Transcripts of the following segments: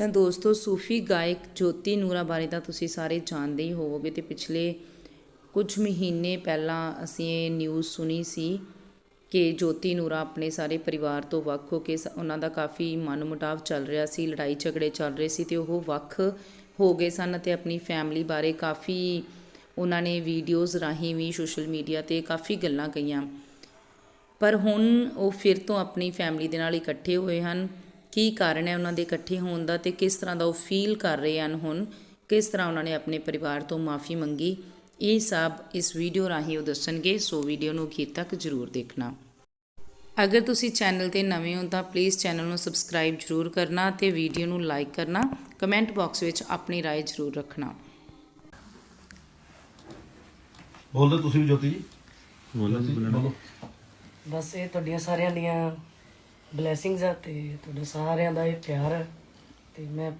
ਤਾਂ ਦੋਸਤੋ, ਸੂਫੀ ਗਾਇਕ ਜੋਤੀ ਨੂਰਾ ਬਾਰੇ ਤਾਂ ਤੁਸੀਂ ਸਾਰੇ ਜਾਣਦੇ ਹੀ ਹੋਵੋਗੇ ਤੇ ਪਿਛਲੇ ਕੁਝ ਮਹੀਨੇ ਪਹਿਲਾਂ ਅਸੀਂ ਇਹ ਨਿਊਜ਼ ਸੁਣੀ ਸੀ ਕਿ ਜੋਤੀ ਨੂਰਾ ਆਪਣੇ ਸਾਰੇ ਪਰਿਵਾਰ ਤੋਂ ਵੱਖ ਹੋ ਕੇ ਸ- ਉਹਨਾਂ ਦਾ ਕਾਫੀ ਮਨਮੁਟਾਵ ਚੱਲ ਰਿਹਾ ਸੀ ਲੜਾਈ ਝਗੜੇ ਚੱਲ ਰਹੇ ਸੀ ਤੇ ਉਹ ਵੱਖ ਹੋ ਗਏ ਸਨ ਤੇ ਆਪਣੀ ਫੈਮਿਲੀ ਬਾਰੇ ਕਾਫੀ ਉਹਨਾਂ ਨੇ ਵੀਡੀਓਜ਼ ਰਾਹੀਂ ਵੀ ਸੋਸ਼ਲ ਮੀਡੀਆ ਤੇ ਕਾਫੀ ਗੱਲਾਂ ਕਹੀਆਂ। ਪਰ ਹੁਣ ਉਹ ਫਿਰ ਤੋਂ ਆਪਣੀ ਫੈਮਿਲੀ ਦੇ ਨਾਲ ਇਕੱਠੇ ਹੋਏ ਹਨ। ਕੀ ਕਾਰਨ ਹੈ ਉਹਨਾਂ ਦੇ ਇਕੱਠੇ ਹੋਣ ਦਾ ਤੇ ਕਿਸ ਤਰ੍ਹਾਂ ਦਾ ਉਹ ਫੀਲ ਕਰ ਰਹੇ ਹਨ ਹੁਣ ਕਿਸ ਤਰ੍ਹਾਂ ਉਹਨਾਂ ਨੇ ਆਪਣੇ ਪਰਿਵਾਰ ਤੋਂ ਮਾਫੀ ਮੰਗੀ ਇਹ ਸਭ ਇਸ ਵੀਡੀਓ ਰਾਹੀਂ ਉਹ ਦੱਸਣਗੇ ਸੋ ਵੀਡੀਓ ਨੂੰ ਅਖੀਰ ਤੱਕ ਜ਼ਰੂਰ ਦੇਖਣਾ ਅਗਰ ਤੁਸੀਂ ਚੈਨਲ ਤੇ ਨਵੇਂ ਹੋ ਤਾਂ ਪਲੀਜ਼ ਚੈਨਲ ਨੂੰ ਸਬਸਕ੍ਰਾਈਬ ਜ਼ਰੂਰ ਕਰਨਾ ਤੇ ਵੀਡੀਓ ਨੂੰ ਲਾਈਕ ਕਰਨਾ ਕਮੈਂਟ ਬਾਕਸ ਵਿੱਚ ਆਪਣੀ رائے ਜ਼ਰੂਰ ਰੱਖਣਾ ਬੋਲੋ ਤੁਸੀਂ ਵੀ ਜੋਤੀ ਜੀ ਬੋਲੋ ਜੀ, ਬੋਲੋ ਬਸ ਇਹ ਤੁਹਾਡੀਆਂ ਸਾਰਿਆਂ ਦੀਆਂ ਬਲੇਸਿੰਗਸ ਆ ਤੇ ਤੁਹਾਡਾ ਸਾਰਿਆਂ ਦਾ ਇਹ ਪਿਆਰ ਆ। ਤੇ ਮੈਂ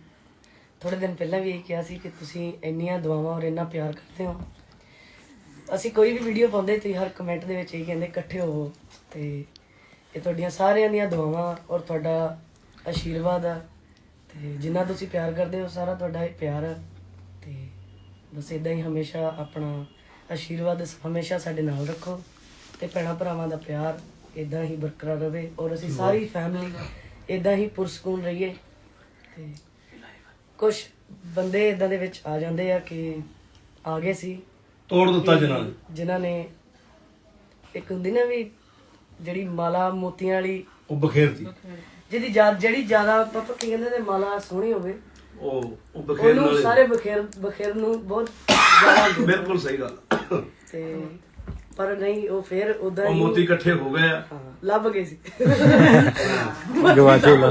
ਥੋੜੇ ਦਿਨ ਪਹਿਲਾਂ ਵੀ ਇਹ ਕਿਹਾ ਸੀ ਕਿ ਤੁਸੀਂ ਇੰਨੀਆਂ ਦੁਆਵਾਂ ਔਰ ਇੰਨਾ ਪਿਆਰ ਕਰਦੇ ਹੋ। ਅਸੀਂ ਕੋਈ ਵੀ ਵੀਡੀਓ ਪਾਉਂਦੇ ਤੇ ਹਰ ਕਮੈਂਟ ਦੇ ਵਿੱਚ ਇਹ ਕਹਿੰਦੇ, ਇਕੱਠੇ ਹੋਵੋ ਤੇ ਇਹ ਤੁਹਾਡੀਆਂ ਸਾਰਿਆਂ ਦੀਆਂ ਦੁਆਵਾਂ ਔਰ ਤੁਹਾਡਾ ਆਸ਼ੀਰਵਾਦ ਆ। ਤੇ ਜਿੰਨਾ ਤੁਸੀਂ ਪਿਆਰ ਕਰਦੇ ਹੋ, ਸਾਰਾ ਤੁਹਾਡਾ ਇਹ ਪਿਆਰ ਆ। ਤੇ ਬਸ ਇਦਾਂ ਹੀ ਹਮੇਸ਼ਾ ਆਪਣਾ ਆਸ਼ੀਰਵਾਦ ਹਮੇਸ਼ਾ ਸਾਡੇ ਨਾਲ ਰੱਖੋ। ਤੇ ਭੈਣਾਂ ਭਰਾਵਾਂ ਦਾ ਪਿਆਰ ਇਦਾਂ ਹੀ ਬਰਕਰਾਰ ਰਵੇ ਔਰ ਅਸੀਂ ਸਾਰੀ ਫੈਮਿਲੀ ਇਦਾਂ ਹੀ ਪੁਰਸਕੂਨ ਰਹੀਏ ਤੇ ਕੁਝ ਬੰਦੇ ਇਦਾਂ ਦੇ ਵਿੱਚ ਆ ਜਾਂਦੇ ਆ ਕਿ ਆ ਗਏ ਸੀ ਤੋੜ ਦਿੱਤਾ ਕਿ ਜਨਾਂ ਨੇ। ਜਿਨ੍ਹਾਂ ਨੇ ਇੱਕ ਹੁੰਦੀ ਨਾ ਵੀ ਜਿਹੜੀ ਮਾਲਾ ਮੋਤੀਆਂ ਵਾਲੀ ਉਹ ਬਖੇਰਤੀ। ਜਿਹਦੀ ਜ਼ਿਆ- ਜਿਹੜੀ ਜ਼ਿਆਦਾ ਪਾਪਾ ਕੀ ਕਹਿੰਦੇ ਨੇ ਮਾਲਾ ਸੋਹਣੀ ਹੋਵੇ ਉਹ ਉਹ ਬਖੇਰਨ ਉਹਨੂੰ ਵਾਲੇ। ਸਾਰੇ ਬਖੇਰ ਬਖੇਰ ਨੂੰ ਬਹੁਤ ਜ਼ਿਆਦਾ। ਬਿਲਕੁਲ ਸਹੀ ਗੱਲ। ਤੇ ਪਰ ਨਹੀਂ ਉਹ ਫਿਰ ਉਦਾਂ ਉਹ ਹੀ ਮੋਤੀ ਇਕੱਠੇ ਹੋ ਗਏ ਆ। ਲੱਭ ਗਏ ਸੀ। ਗਵਾਚੇ ਲੋ